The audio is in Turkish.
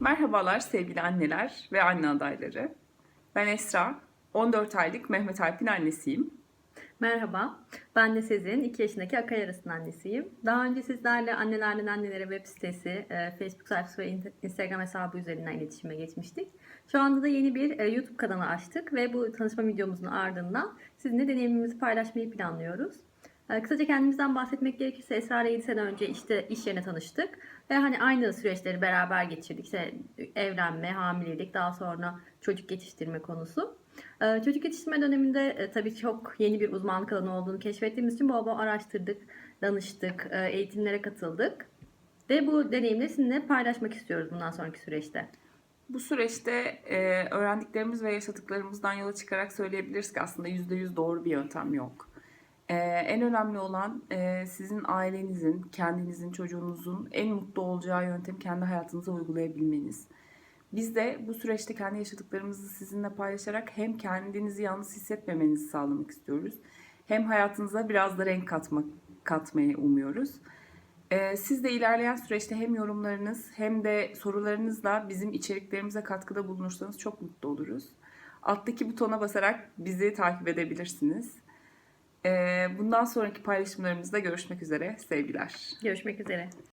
Merhabalar sevgili anneler ve anne adayları. Ben Esra, 14 aylık Mehmet Alp'in annesiyim. Merhaba, ben de Sezin, 2 yaşındaki Akay arasının annesiyim. Daha önce sizlerle Annelerden Annelere web sitesi, e, Facebook sayfası ve in- Instagram hesabı üzerinden iletişime geçmiştik. Şu anda da yeni bir e, YouTube kanalı açtık ve bu tanışma videomuzun ardından sizinle deneyimimizi paylaşmayı planlıyoruz. E, Kısaca kendimizden bahsetmek gerekirse Esra ile 7 sene önce işte iş yerine tanıştık. Ve hani aynı süreçleri beraber geçirdik. İşte evlenme, hamilelik, daha sonra çocuk yetiştirme konusu. Ee, Çocuk yetiştirme döneminde e, tabii çok yeni bir uzmanlık alanı olduğunu keşfettiğimiz için bol bol araştırdık, danıştık, e, eğitimlere katıldık. Ve bu deneyimleri sizinle paylaşmak istiyoruz bundan sonraki süreçte. Bu süreçte e, öğrendiklerimiz ve yaşadıklarımızdan yola çıkarak söyleyebiliriz ki aslında %100 doğru bir yöntem yok. E, en önemli olan e, sizin ailenizin, kendinizin, çocuğunuzun en mutlu olacağı yöntemi kendi hayatınıza uygulayabilmeniz. Biz de bu süreçte kendi yaşadıklarımızı sizinle paylaşarak hem kendinizi yalnız hissetmemenizi sağlamak istiyoruz. Hem hayatınıza biraz da renk katmak katmayı umuyoruz. Ee, siz de ilerleyen süreçte hem yorumlarınız hem de sorularınızla bizim içeriklerimize katkıda bulunursanız çok mutlu oluruz. Alttaki butona basarak bizi takip edebilirsiniz. Ee, bundan sonraki paylaşımlarımızda görüşmek üzere. Sevgiler. Görüşmek üzere.